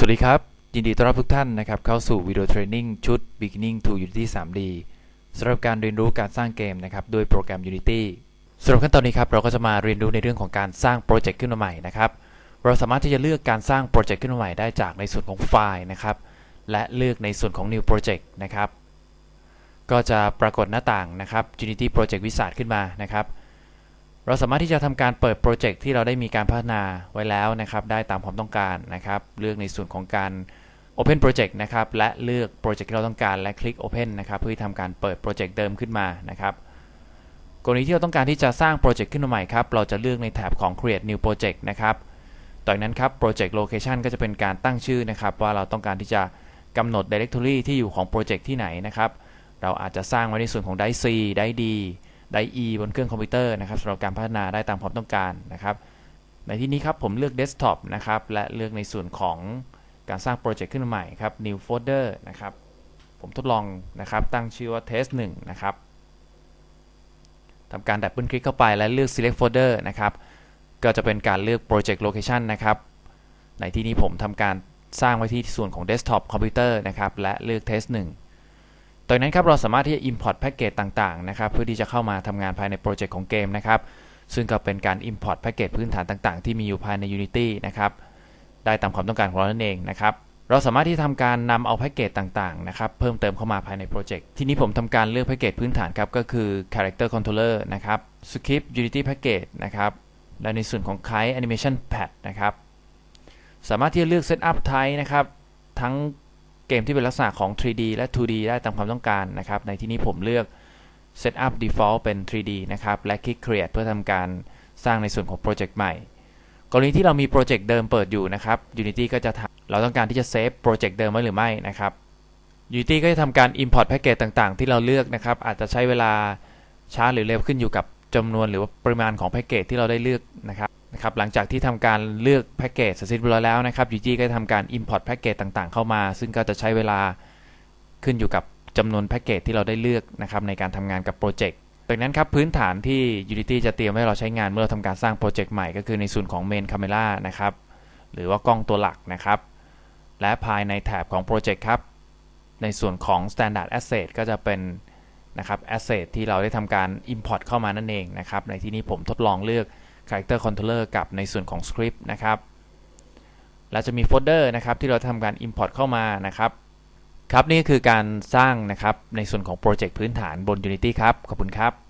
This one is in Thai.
สวัสดีครับ ยินดีต้อนรับทุกท่านนะครับเข้าสู่วิดีโอเทรนนิ่งชุด Beginning to Unity 3D สำหรับการเรียนรู้การสร้างเกมนะครับด้วยโปรแกรม Unity สำหรับขั้นตอนนี้ครับเราก็จะมาเรียนรู้ในเรื่องของการสร้างโปรเจกต์ขึ้นมาใหม่นะครับเราสามารถที่จะเลือกการสร้างโปรเจกต์ขึ้นมาใหม่ได้จากในส่วนของไฟล์นะครับและเลือกในส่วนของ New Project นะครับก็จะปรากฏหน้าต่างนะครับ Unity Project Wizard ขึ้นมานะครับ เราสามารถที่จะทำการเปิดโปรเจกต์ที่เราได้มีการพัฒนาไว้แล้วนะครับ ได้ตามความต้องการนะครับ เลือกในส่วนของการ Open Project นะครับ และเลือกโปรเจกต์ที่เราต้องการและคลิก Open นะครับ เพื่อที่ทำการเปิดโปรเจกต์เดิมขึ้นมานะครับกรณีที่เราต้องการที่จะสร้างโปรเจกต์ขึ้นมาใหม่ครับ เราจะเลือกในแถบของ Create New Project นะครับต่อจากนั้นครับ Project Location ก็จะเป็นการตั้งชื่อนะครับ ว่าเราต้องการที่จะกำหนด Directory ที่อยู่ของโปรเจกต์ที่ไหนนะครับ เราอาจจะสร้างไว้ในส่วนของ Drive C Drive D ได E บนเครื่องคอมพิวเตอร์นะครับสำหรับการพัฒนาได้ตามความต้องการนะครับ ในที่นี้ครับผมเลือก Desktop นะครับ และเลือกในส่วนของการสร้างโปรเจกต์ขึ้นมาใหม่ครับ New Folder นะครับ ผมทดลองนะครับ ตั้งชื่อว่า Test 1นะครับทำการดับเบิลคลิกเข้าไปและเลือก Select Folder นะครับ ก็จะเป็นการเลือก Project Location นะครับ ในที่นี้ผมทำการสร้างไว้ที่ส่วนของ Desktop คอมพิวเตอร์นะครับ และเลือก Test 1 ตอนนั้นครับเราสามารถที่จะ import แพ็กเกจต่างๆนะครับเพื่อที่จะเข้ามาทำงานภายในโปรเจกต์ของเกมนะครับซึ่งก็เป็นการ import แพ็กเกจพื้นฐานต่างๆ ที่มีอยู่ภายใน Unity นะครับได้ตามความต้องการของเรานั่นเองนะครับเราสามารถที่ทำการนำเอาแพ็กเกจต่างๆนะครับเพิ่มเติมเข้ามาภายในโปรเจกต์ที่นี้ผมทำการเลือกแพ็กเกจพื้นฐานครับก็คือ character controller นะครับ script unity package นะครับและในส่วนของ kite animation pad นะครับสามารถที่จะเลือก setup type นะครับทั้ง เกมที่เป็นลักษณะของ 3D และ 2D ได้ตามความต้องการนะครับ ในที่นี้ผมเลือก Setup Default เป็น 3D นะครับ และคลิก Create เพื่อทำการสร้างในส่วนของโปรเจกต์ใหม่ กรณีที่เรามีโปรเจกต์เดิมเปิดอยู่นะครับ Unity ก็จะเราต้องการที่จะเซฟโปรเจกต์เดิมไว้หรือไม่นะครับ Unity ก็จะทำการ Import แพ็กเกจต่างๆ ที่เราเลือกนะครับ อาจจะใช้เวลาช้าหรือเร็วขึ้นอยู่กับจำนวนหรือว่าปริมาณของแพ็กเกจที่เราได้เลือกนะครับ นะครับหลังจากที่ทำการเลือกแพ็กเกจเสร็จสิ้นเรียบร้อยแล้วนะครับ UG ก็ทำการ Import แพ็กเกจต่างๆ เข้ามา ซึ่งก็จะใช้เวลาขึ้นอยู่กับจำนวนแพ็กเกจที่เราได้เลือกนะครับในการทำงานกับโปรเจกต์ดังนั้นครับพื้นฐานที่ Unity จะเตรียมให้เราใช้งานเมื่อเราทำการสร้างโปรเจกต์ใหม่ก็คือในส่วนของ Main Camera นะครับหรือว่ากล้องตัวหลักนะครับ และภายในแถบของโปรเจกต์ครับในส่วนของ Standard Asset ก็จะเป็นนะครับ Asset ที่เราได้ทำการ Import เข้ามานั่นเองนะครับในที่นี้ผมทดลองเลือก Character Controller กับในส่วนของ Script นะครับเราจะมีโฟลเดอร์นะครับที่เราทำการ Import เข้ามานะครับครับนี่คือการสร้างนะครับในส่วนของโปรเจกต์พื้นฐานบน Unity ครับ ขอบคุณครับ